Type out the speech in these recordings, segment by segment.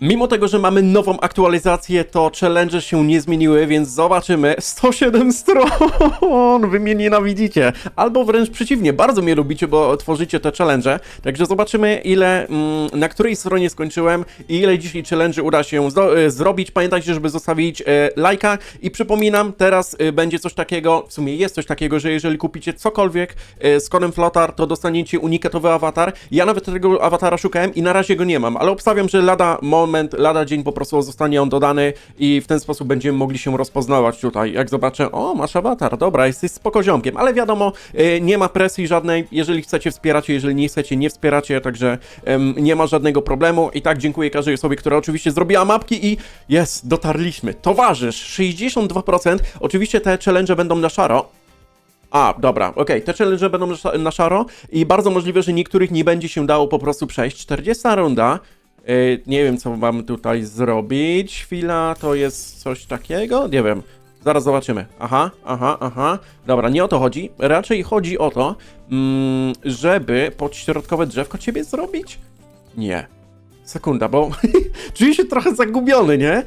Mimo tego, że mamy nową aktualizację, to challenge się nie zmieniły, więc zobaczymy. 107 stron! Wy mnie nienawidzicie. Albo wręcz przeciwnie, bardzo mnie lubicie, bo tworzycie te challenge. Także zobaczymy, ile, mm, na której stronie skończyłem i ile dzisiaj challenge uda się e, zrobić. Pamiętajcie, żeby zostawić e, lajka. I przypominam, teraz e, będzie coś takiego, w sumie jest coś takiego, że jeżeli kupicie cokolwiek z kodem Flotar, to dostaniecie unikatowy awatar. Ja nawet tego awatara szukałem i na razie go nie mam, ale obstawiam, że lada moment, lada dzień po prostu zostanie on dodany i w ten sposób będziemy mogli się rozpoznawać tutaj. Jak zobaczę, o, masz awatar, dobra, jesteś spokoziomkiem, ale wiadomo, e, nie ma presji żadnej, jeżeli chcecie wspieracie, jeżeli nie chcecie, nie wspieracie, także nie ma żadnego problemu. I tak dziękuję każdej osobie, która oczywiście zrobiła mapki i jest, dotarliśmy. Towarzysz, 62%, oczywiście te challenge będą na szaro, a, dobra, okej, te challenge będą na sz- na szaro i bardzo możliwe, że niektórych nie będzie się dało po prostu przejść. 40 runda, nie wiem co mam tutaj zrobić, chwila, to jest coś takiego, nie wiem, zaraz zobaczymy. Aha, aha, aha, dobra, nie o to chodzi, raczej chodzi o to, mm, żeby podśrodkowe drzewko ciebie zrobić? Nie. Sekunda, bo czuję się trochę zagubiony, nie?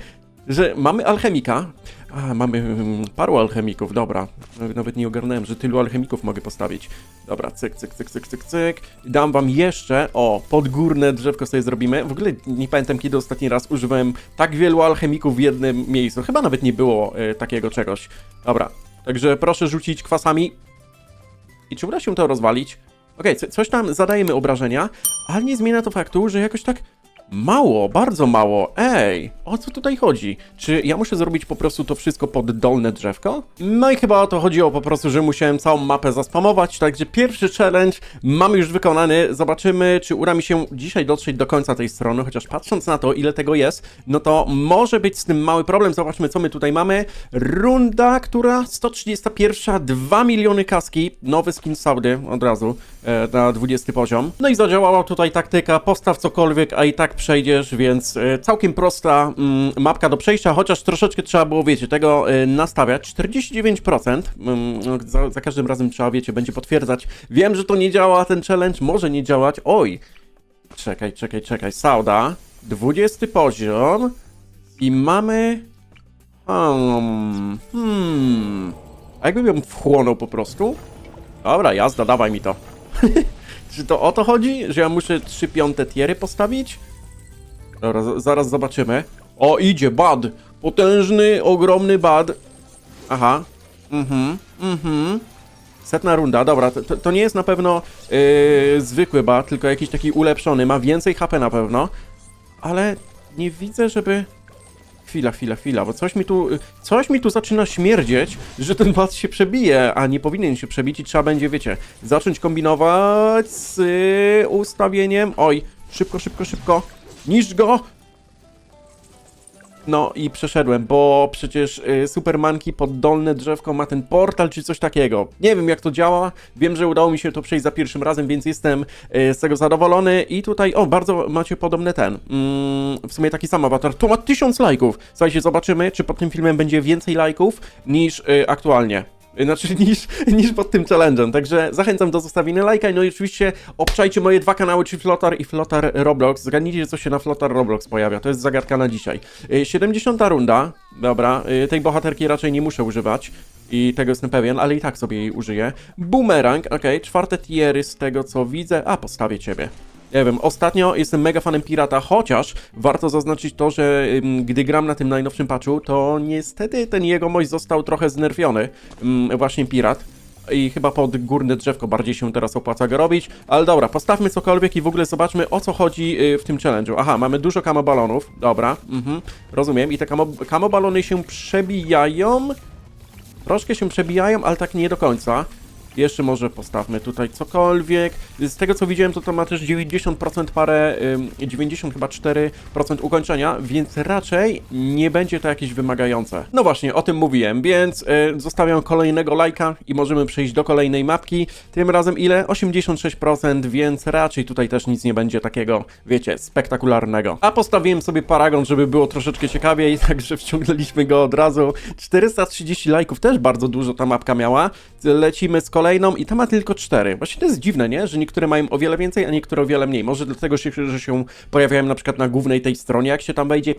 Że mamy alchemika. A, mamy mm, paru alchemików, dobra. Nawet- nie ogarnąłem, że tylu alchemików mogę postawić. Dobra, cyk, cyk, cyk, cyk, cyk, cyk. Dam wam jeszcze, o, podgórne drzewko sobie zrobimy. W ogóle nie pamiętam, kiedy ostatni raz używałem tak wielu alchemików w jednym miejscu. Chyba nawet nie było e, takiego czegoś. Dobra, także proszę rzucić kwasami. I czy uda się to rozwalić? Okej, co- coś tam zadajemy obrażenia, ale nie zmienia to faktu, że jakoś tak mało, bardzo mało. Ej, o co tutaj chodzi? Czy ja muszę zrobić po prostu to wszystko pod dolne drzewko? No i chyba o to chodziło po prostu, że musiałem całą mapę zaspamować, także pierwszy challenge mamy już wykonany. Zobaczymy, czy uda mi się dzisiaj dotrzeć do końca tej strony, chociaż patrząc na to, ile tego jest, no to może być z tym mały problem. Zobaczmy, co my tutaj mamy. Runda, która 131, 2 miliony kaski, nowy skin Saudy od razu e, na 20 poziom. No i zadziałała tutaj taktyka, postaw cokolwiek, a i tak przejdziesz, więc e, całkiem prosta mm, mapka do przejścia, chociaż troszeczkę trzeba było, wiecie, tego e, nastawiać. 49%, mm, za, za każdym razem trzeba, wiecie, będzie potwierdzać. Wiem, że to nie działa, ten challenge może nie działać. Oj, czekaj, czekaj, czekaj, Sauda, 20 poziom i mamy... Hmm, hmm... A jakbym ją wchłonął po prostu? Dobra, jazda, dawaj mi to. Czy to o to chodzi, że ja muszę 3 piąte tiery postawić? Dobra, zaraz zobaczymy. O, idzie, bad! Potężny, ogromny bad. Aha. Mhm, mhm. Setna runda, dobra, to, to- nie jest na pewno yy, zwykły bad, tylko jakiś taki ulepszony. Ma więcej HP na pewno. Ale nie widzę, żeby... Chwila, chwila, chwila, bo coś mi tu, coś mi tu zaczyna śmierdzieć, że ten bad się przebije, a nie powinien się przebić i trzeba będzie, wiecie, zacząć kombinować z ustawieniem. Oj, szybko, szybko, szybko. Niż go! No i przeszedłem, bo przecież y, Supermanki pod dolne drzewko ma ten portal czy coś takiego. Nie wiem jak to działa, wiem, że udało mi się to przejść za pierwszym razem, więc jestem y, z tego zadowolony i tutaj, o, bardzo macie podobny ten, mm, w sumie taki sam awatar, to ma tysiąc lajków. Słuchajcie, zobaczymy, czy pod tym filmem będzie więcej lajków niż y, aktualnie. Y, Znaczy niż, niż pod tym challenge'em, także zachęcam do zostawienia lajka, no i oczywiście obczajcie moje dwa kanały, czy Flotar i Flotar Roblox, zgadnijcie co się na Flotar Roblox pojawia, to jest zagadka na dzisiaj. Y, 70 runda, dobra, y, tej bohaterki raczej nie muszę używać i tego jestem pewien, ale i tak sobie jej użyję. Boomerang, okej, czwarte tiery z tego co widzę, a postawię ciebie. Nie wiem, ostatnio jestem mega fanem Pirata, chociaż warto zaznaczyć to, że ym, gdy gram na tym najnowszym patchu, to niestety ten jegomość został trochę znerfiony, ym, właśnie Pirat. I chyba pod górne drzewko bardziej się teraz opłaca go robić. Ale dobra, postawmy cokolwiek i w ogóle zobaczmy o co chodzi y, w tym challenge'u. Aha, mamy dużo kamobalonów. Dobra, mhm, rozumiem. I te kamo, kamobalony się przebijają. Troszkę się przebijają, ale tak nie do końca. Jeszcze może postawmy tutaj cokolwiek. Z tego co widziałem, to to ma też 90% parę, ym, 90 chyba 4% ukończenia, więc raczej nie będzie to jakieś wymagające. No właśnie, o tym mówiłem, więc y, zostawiam kolejnego lajka i możemy przejść do kolejnej mapki. Tym razem ile? 86%, więc raczej tutaj też nic nie będzie takiego, wiecie, spektakularnego. A postawiłem sobie paragon, żeby było troszeczkę ciekawiej, także wciągnęliśmy go od razu. 430 lajków, też bardzo dużo ta mapka miała. Lecimy z kolejną i ta ma tylko cztery. Właśnie to jest dziwne, nie? Że niektóre mają o wiele więcej, a niektóre o wiele mniej. Może dlatego, się, że się pojawiają na przykład na głównej tej stronie, jak się tam wejdzie.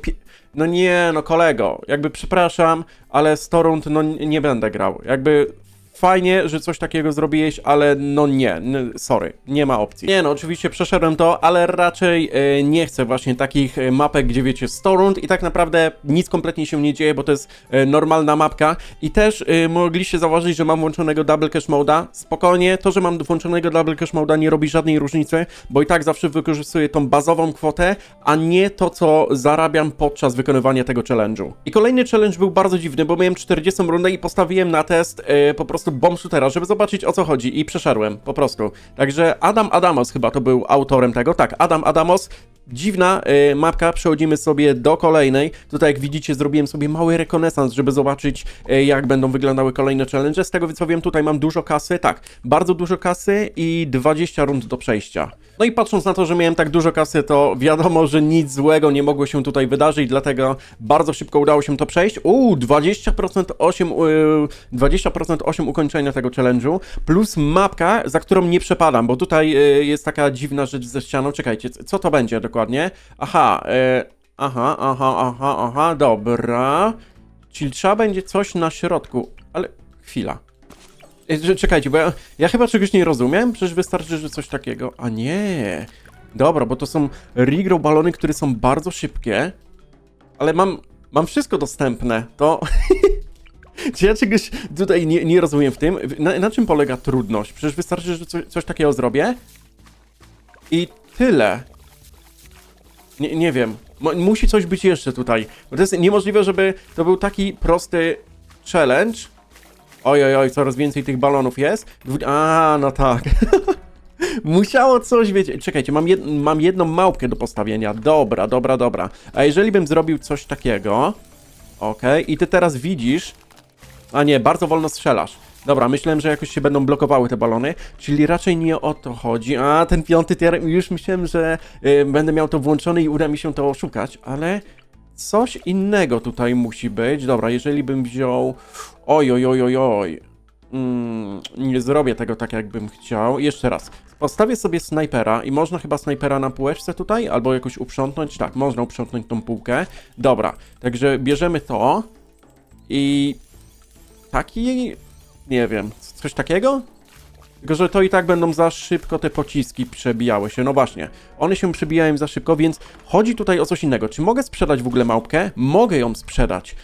No nie, no kolego, jakby przepraszam, ale 100 rund, no nie będę grał. Jakby fajnie, że coś takiego zrobiłeś, ale no nie, sorry, nie ma opcji. Nie no, oczywiście przeszedłem to, ale raczej e, nie chcę właśnie takich e, mapek, gdzie wiecie 100 rund i tak naprawdę nic kompletnie się nie dzieje, bo to jest e, normalna mapka i też mogliście zauważyć, że mam włączonego double cache moda. Spokojnie, to, że mam włączonego double cache moda nie robi żadnej różnicy, bo i tak zawsze wykorzystuję tą bazową kwotę, a nie to, co zarabiam podczas wykonywania tego challenge'u. I kolejny challenge był bardzo dziwny, bo miałem 40 rundę i postawiłem na test po prostu bomb shootera, żeby zobaczyć o co chodzi i przeszedłem, po prostu. Także Adam Adamos chyba to był autorem tego, tak, Adam Adamos, Dziwna e, mapka, przechodzimy sobie do kolejnej. Tutaj, jak widzicie, zrobiłem sobie mały rekonesans, żeby zobaczyć, e, jak będą wyglądały kolejne challenge. Z tego, co wiem, tutaj mam dużo kasy. Tak, bardzo dużo kasy i 20 rund do przejścia. No i patrząc na to, że miałem tak dużo kasy, to wiadomo, że nic złego nie mogło się tutaj wydarzyć, dlatego bardzo szybko udało się to przejść. Uuu, 20% 8, yy, 20% 8 ukończenia tego challenge'u, plus mapka, za którą nie przepadam, bo tutaj yy, jest taka dziwna rzecz ze ścianą. Czekajcie, co to będzie dokładnie? Aha, yy, aha, aha, aha, aha, dobra. Czyli trzeba będzie coś na środku, ale chwila. Czekajcie, bo ja, ja chyba czegoś nie rozumiem. Przecież wystarczy, że coś takiego. A nie. Dobra, bo to są regrow balony, które są bardzo szybkie. Ale mam, mam wszystko dostępne. To. Czy ja czegoś tutaj nie, nie rozumiem w tym? Na, na czym polega trudność? Przecież wystarczy, że coś, coś takiego zrobię. I tyle. Nie, nie wiem. Mo- Musi coś być jeszcze tutaj. Bo to jest niemożliwe, żeby to był taki prosty challenge. Oj, oj, oj, coraz więcej tych balonów jest. Dwu- A, no tak. Musiało coś, wiecie. Czekajcie, mam, jed mam jedną małpkę do postawienia. Dobra, dobra, dobra. A jeżeli bym zrobił coś takiego. Okej, i ty teraz widzisz. A nie, bardzo wolno strzelasz. Dobra, myślałem, że jakoś się będą blokowały te balony, czyli raczej nie o to chodzi. A, ten piąty tier, już myślałem, że y, będę miał to włączone i uda mi się to oszukać, ale coś innego tutaj musi być. Dobra, jeżeli bym wziął... Oj, oj, oj, oj, oj. Mm, nie zrobię tego tak, jakbym chciał. Jeszcze raz. Postawię sobie snajpera i można chyba snajpera na półeczce tutaj, albo jakoś uprzątnąć. Tak, można uprzątnąć tą półkę. Dobra, także bierzemy to i taki, nie wiem, coś takiego? Tylko, że to i tak będą za szybko te pociski przebijały się. No właśnie, one się przebijają za szybko, więc chodzi tutaj o coś innego. Czy mogę sprzedać w ogóle małpkę? Mogę ją sprzedać.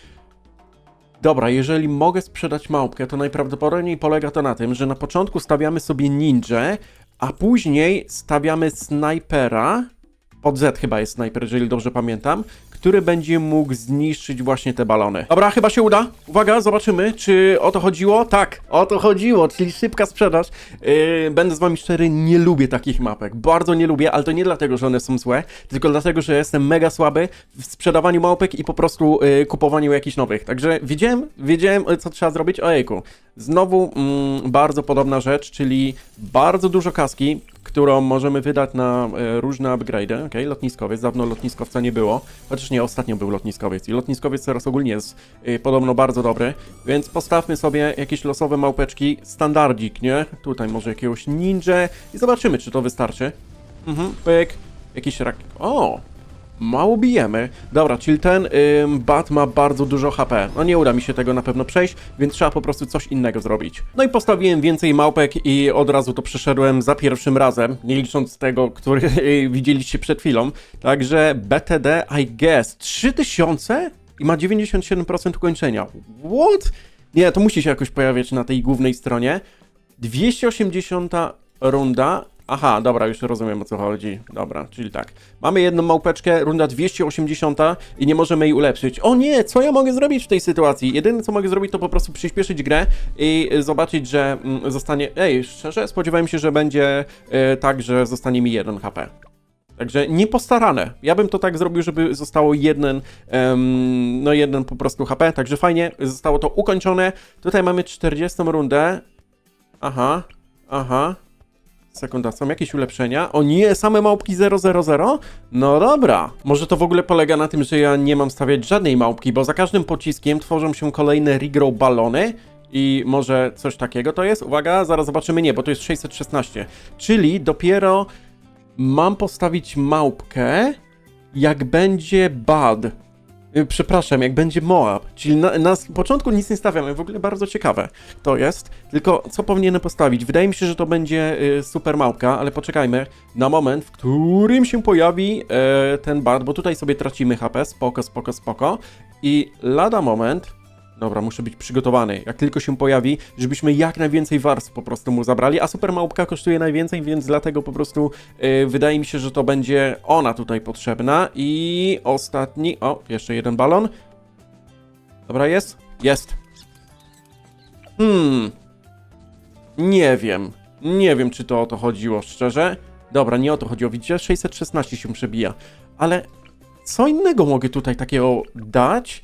Dobra, jeżeli mogę sprzedać małpkę, to najprawdopodobniej polega to na tym, że na początku stawiamy sobie ninja, a później stawiamy snajpera. Pod Z chyba jest snajper, jeżeli dobrze pamiętam, który będzie mógł zniszczyć właśnie te balony. Dobra, chyba się uda. Uwaga, zobaczymy, czy o to chodziło. Tak, o to chodziło, czyli szybka sprzedaż. Yy, będę z wami szczery, nie lubię takich mapek. Bardzo nie lubię, ale to nie dlatego, że one są złe, tylko dlatego, że jestem mega słaby w sprzedawaniu małpek i po prostu yy, kupowaniu jakichś nowych. Także wiedziałem, wiedziałem, co trzeba zrobić. Ojejku. Znowu mm, bardzo podobna rzecz, czyli bardzo dużo kaski, którą możemy wydać na e, różne upgrade. Ok, lotniskowiec. Dawno lotniskowca nie było. Chociaż nie, ostatnio był lotniskowiec. I lotniskowiec teraz ogólnie jest e, podobno bardzo dobry. Więc postawmy sobie jakieś losowe małpeczki. Standardzik, nie? Tutaj może jakiegoś ninja. I zobaczymy, czy to wystarczy. Mhm, pyk. Jakiś rak... O! Mało bijemy. Dobra, czyli ten ym, bat ma bardzo dużo HP. No nie uda mi się tego na pewno przejść, więc trzeba po prostu coś innego zrobić. No i postawiłem więcej małpek i od razu to przeszedłem za pierwszym razem, nie licząc tego, który widzieliście przed chwilą. Także BTD, I guess, 3000 i ma 97% ukończenia. What? Nie, to musi się jakoś pojawiać na tej głównej stronie. 280 runda. Aha, dobra, już rozumiem o co chodzi. Dobra, czyli tak. Mamy jedną małpeczkę, runda 280 i nie możemy jej ulepszyć. O nie, co ja mogę zrobić w tej sytuacji? Jedyne co mogę zrobić to po prostu przyspieszyć grę i y, zobaczyć, że mm, zostanie... Ej, szczerze spodziewałem się, że będzie y, tak, że zostanie mi 1 HP. Także niepostarane. Ja bym to tak zrobił, żeby zostało jeden, em, no jeden po prostu HP. Także fajnie, zostało to ukończone. Tutaj mamy 40 rundę. Aha, aha. Sekunda, są jakieś ulepszenia? O nie, same małpki 000? No dobra. Może to w ogóle polega na tym, że ja nie mam stawiać żadnej małpki, bo za każdym pociskiem tworzą się kolejne regrow balony i może coś takiego to jest. Uwaga, zaraz zobaczymy. Nie, bo to jest 616. Czyli dopiero mam postawić małpkę, jak będzie bad. Y, Przepraszam, jak będzie Moab. Czyli na, na początku nic nie stawiamy. W ogóle bardzo ciekawe to jest. Tylko co powinienem postawić? Wydaje mi się, że to będzie y, super małpka, ale poczekajmy na moment, w którym się pojawi e, ten bad, bo tutaj sobie tracimy HP. Spoko, spoko, spoko. I lada moment. Dobra, muszę być przygotowany. Jak tylko się pojawi, żebyśmy jak najwięcej warstw po prostu mu zabrali, a super małpka kosztuje najwięcej, więc dlatego po prostu y, wydaje mi się, że to będzie ona tutaj potrzebna. I ostatni. O, jeszcze jeden balon. Dobra, jest? Jest. Hmm. Nie wiem. Nie wiem, czy to o to chodziło, szczerze. Dobra, nie o to chodziło. Widzicie? 616 się przebija. Ale co innego mogę tutaj takiego dać?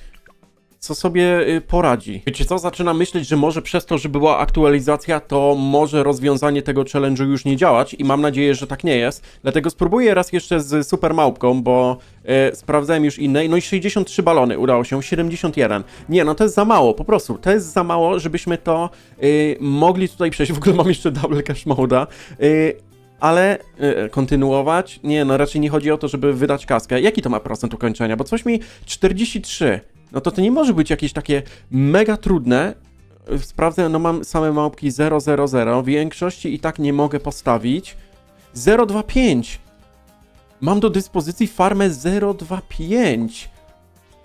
Co sobie y, poradzi. Wiecie co, zaczynam myśleć, że może przez to, że była aktualizacja, to może rozwiązanie tego challenge'u już nie działać i mam nadzieję, że tak nie jest. Dlatego spróbuję raz jeszcze z super małpką, bo y, sprawdzałem już inne. No i 63 balony udało się, 71. Nie, no to jest za mało, po prostu. To jest za mało, żebyśmy to y, mogli tutaj przejść. W ogóle mam jeszcze double cash moda. Y, ale kontynuować? Nie, no raczej nie chodzi o to, żeby wydać kaskę. Jaki to ma procent ukończenia? Bo coś mi 43. No to to nie może być jakieś takie mega trudne. Sprawdzę, no mam same małpki 000, w większości i tak nie mogę postawić. 025. Mam do dyspozycji farmę 025.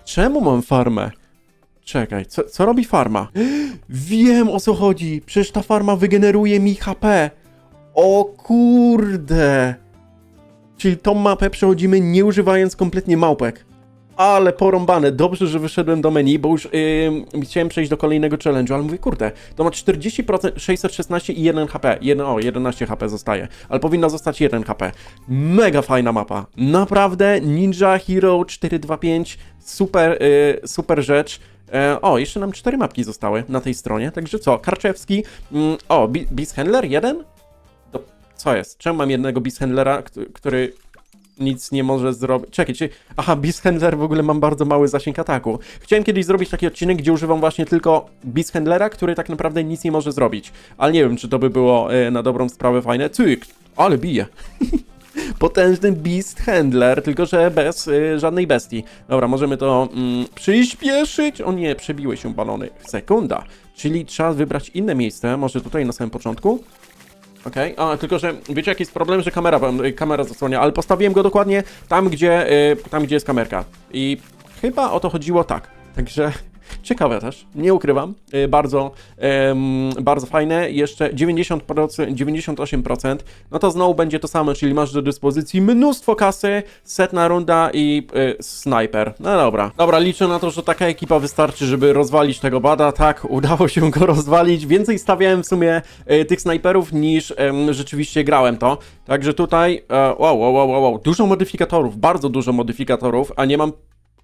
Czemu mam farmę? Czekaj, co, co robi farma? Wiem o co chodzi. Przecież ta farma wygeneruje mi HP. O kurde! Czyli tą mapę przechodzimy nie używając kompletnie małpek. Ale porąbane. Dobrze, że wyszedłem do menu, bo już yy, chciałem przejść do kolejnego challenge'u, ale mówię, kurde, to ma 40%, 616 i 1 HP. 1, o, 11 HP zostaje, ale powinno zostać 1 HP. Mega fajna mapa. Naprawdę Ninja Hero 425, super, yy, super rzecz. E, o, jeszcze nam cztery mapki zostały na tej stronie, także co, Karczewski, mm, o, Beast Handler, jeden? To, co jest? Czemu mam jednego Beast Handlera, któ- który nic nie może zrobić. Czekaj, czy... Aha, Beast Handler w ogóle mam bardzo mały zasięg ataku. Chciałem kiedyś zrobić taki odcinek, gdzie używam właśnie tylko Beast Handlera, który tak naprawdę nic nie może zrobić. Ale nie wiem, czy to by było e, na dobrą sprawę fajne. Cyk, ale bije. Potężny Beast Handler, tylko że bez y, żadnej bestii. Dobra, możemy to mm, przyspieszyć. O nie, przebiły się balony. Sekunda. Czyli trzeba wybrać inne miejsce, może tutaj na samym początku. Okej, a tylko że wiecie jaki jest problem, że kamera, y, kamera zasłania, ale postawiłem go dokładnie tam, gdzie, y, tam, gdzie jest kamerka. I chyba o to chodziło tak. Także ciekawe też, nie ukrywam. Y, bardzo, bardzo fajne. Jeszcze 90%, 98%. No to znowu będzie to samo, czyli masz do dyspozycji mnóstwo kasy, setna runda i y, snajper. No dobra. Dobra, liczę na to, że taka ekipa wystarczy, żeby rozwalić tego bada. Tak, udało się go rozwalić. Więcej stawiałem w sumie y, tych snajperów niż rzeczywiście grałem to. Także tutaj, e, wow, wow, wow, wow, dużo modyfikatorów, bardzo dużo modyfikatorów, a nie mam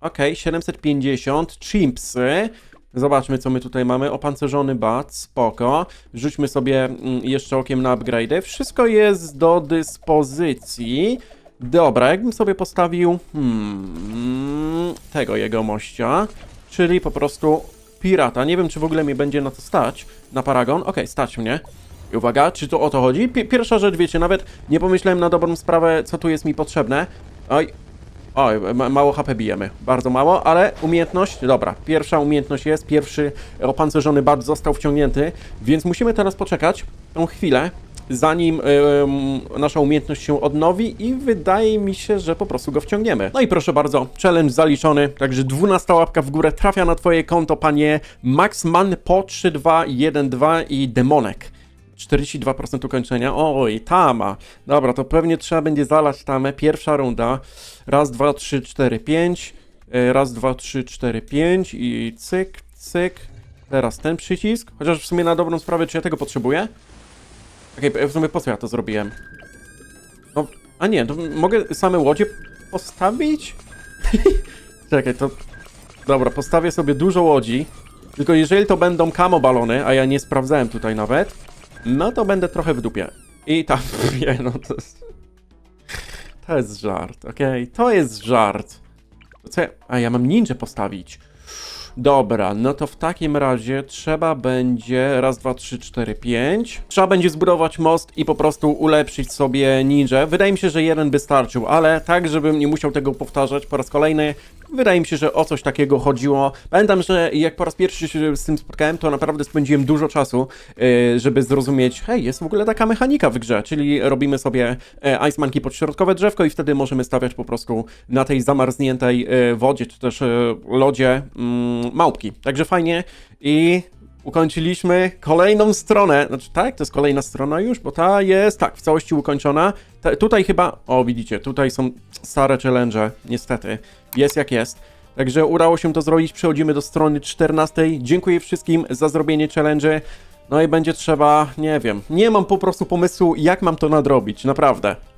Okej, 750, chimpsy. Zobaczmy, co my tutaj mamy. Opancerzony bat, spoko. Rzućmy sobie mm, jeszcze okiem na upgrade'y. Wszystko jest do dyspozycji. Dobra, jakbym sobie postawił hmm, tego jego mościa, czyli po prostu pirata. Nie wiem, czy w ogóle mnie będzie na to stać, na Paragon. Okej, stać mnie. I uwaga, czy to o to chodzi? Pi- pierwsza rzecz, wiecie, nawet nie pomyślałem na dobrą sprawę, co tu jest mi potrzebne. Oj, Oj, ma mało HP bijemy, bardzo mało, ale umiejętność, dobra, pierwsza umiejętność jest, pierwszy opancerzony bat został wciągnięty, więc musimy teraz poczekać tą chwilę, zanim nasza umiejętność się odnowi i wydaje mi się, że po prostu go wciągniemy. No i proszę bardzo, challenge zaliczony, także 12 łapka w górę trafia na twoje konto, panie Maxman po 3212 i Demonek. 42% ukończenia. Oj, tama. Dobra, to pewnie trzeba będzie zalać tamę. Pierwsza runda. Raz, dwa, trzy, cztery, pięć. E, Raz, dwa, trzy, cztery, pięć i cyk, cyk. Teraz ten przycisk. Chociaż w sumie na dobrą sprawę, czy ja tego potrzebuję? Okej, w sumie po co ja to zrobiłem? No, a nie, to mogę same łodzie postawić? Czekaj, to... Dobra, postawię sobie dużo łodzi. Tylko jeżeli to będą kamo balony, a ja nie sprawdzałem tutaj nawet, no to będę trochę w dupie. I tam, nie no, to jest... To jest żart, okej? To jest żart. Co ja... A, ja mam ninja postawić. Dobra, no to w takim razie trzeba będzie raz, dwa, trzy, cztery, pięć. Trzeba będzie zbudować most i po prostu ulepszyć sobie ninja. Wydaje mi się, że jeden by starczył, ale tak, żebym nie musiał tego powtarzać po raz kolejny. Wydaje mi się, że o coś takiego chodziło. Pamiętam, że jak po raz pierwszy się z tym spotkałem, to naprawdę spędziłem dużo czasu, yy, żeby zrozumieć, hej, jest w ogóle taka mechanika w grze, czyli robimy sobie e, Ice Monkey podśrodkowe drzewko i wtedy możemy stawiać po prostu na tej zamarzniętej e, wodzie, czy też e, lodzie mm, małpki. Także fajnie i ukończyliśmy kolejną stronę. Znaczy tak, to jest kolejna strona już, bo ta jest tak, w całości ukończona. Ta, tutaj chyba, o widzicie, tutaj są stare challenge, niestety. Jest jak jest. Także udało się to zrobić. Przechodzimy do strony 14. Dziękuję wszystkim za zrobienie challenge. No i będzie trzeba, nie wiem, nie mam po prostu pomysłu, jak mam to nadrobić, naprawdę.